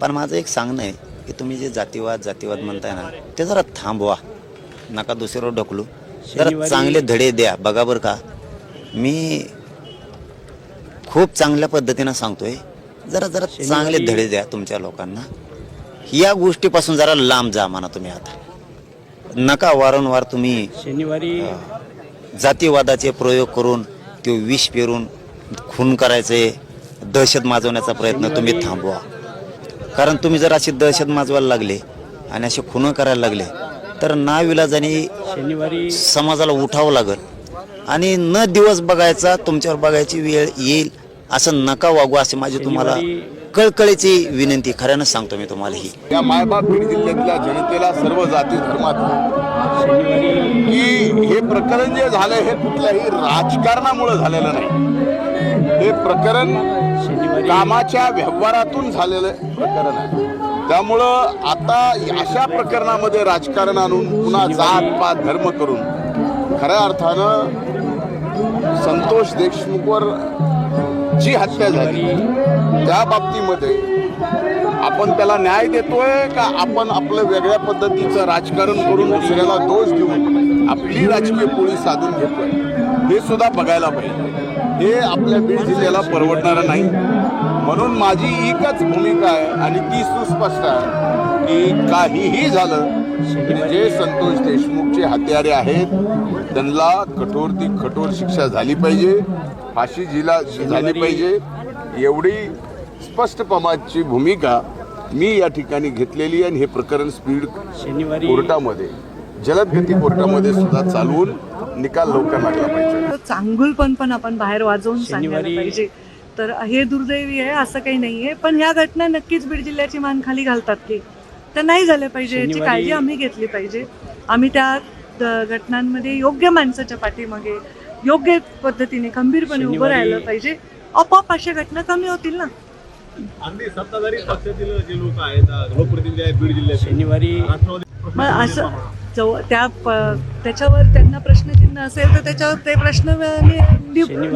पण माझं एक सांगणं आहे की तुम्ही जे जातीवाद जातीवाद म्हणताय ना ते जरा थांबवा. नका दुसऱ्यावर ढकलू. जरा चांगले धडे द्या. बघा बरं का. मी खूप चांगल्या पद्धतीनं सांगतोय. जरा जरा चांगले धडे द्या तुमच्या लोकांना. या गोष्टीपासून जरा लांब जा म्हणा तुम्ही आता. नका वारंवार तुम्ही शनिवारी जातीवादाचे प्रयोग करून ते विष पेरून खून करायचे दहशत माजवण्याचा प्रयत्न तुम्ही थांबवा. कारण तुम्ही जर अशी दहशत माजवायला लागले आणि असे खून करायला लागले तर नाविलाजाने शनिवारी समाजाला उठावं लागल. आणि न दिवस बघायचा तुमच्यावर बघायची वेळ येईल असं नका वागू असे माझी तुम्हाला कळकळीची विनंती. खऱ्यानं सांगतो मी तुम्हाला ही. या मायबाप बीड जिल्ह्यातल्या जनतेला सर्व जाती धर्मात की हे प्रकरण जे झालं हे कुठल्याही राजकारणामुळे झालेलं नाही. हे प्रकरण कामाच्या व्यवहारातून झालेलं प्रकरण आहे. त्यामुळं आता अशा प्रकरणामध्ये राजकारण आणून पुन्हा जात पात धर्म करून खऱ्या अर्थानं संतोष देशमुखवर जी हत्या झाली त्या बाबतीमध्ये आपण त्याला न्याय देतोय का आपण आपलं वेगळ्या पद्धतीचं राजकारण करून दुसऱ्याला दोष देऊन आपली राजकीय पोळी साधून घेतोय? हे सुद्धा बघायला पाहिजे. हे आपल्या बीड जिल्ह्याला परवडणारं नाही. म्हणून माझी एकच भूमिका आहे आणि ती सुस्पष्ट आहे की काहीही झालं जे संतोष देशमुखचे हत्यारे आहेत. त्यांना कठोर ती कठोर शिक्षा झाली पाहिजे. फाशी जिला झाली पाहिजे. एवढी स्पष्टपणाची भूमिका मी या ठिकाणी घेतलेली आहे आणि हे प्रकरण स्पीड शनिवारी कोर्टामध्ये जलदगती कोर्टामध्ये सुद्धा चालवून निकाल लवकर लागला पाहिजे. तो चांगुलपण पण आपण बाहेर वाजवून सांगायला शनिवारी- पाहिजे. तर हे दुर्दैवी आहे असं काही नाहीये. पण ह्या घटना नक्कीच बीड जिल्ह्याची मान खाली घालतात की त्या नाही झाल्या पाहिजे. याची काळजी आम्ही घेतली पाहिजे. आम्ही त्या घटनांमध्ये योग्य माणसाच्या पाठीमागे योग्य पद्धतीने खंबीरपणे उभं राहिलं पाहिजे. आपोआप अशा घटना कमी होतील ना? अगदी सत्ताधारी पक्षातील जे लोक आहेत लोकप्रतिनिधी आहेत बीड जिल्ह्यात शनिवारी मग असं जव त्या प- त्याच्यावर त्यांना प्रश्नचिन्ह असेल तर त्याच्यावर ते प्रश्न मी शनिवारी-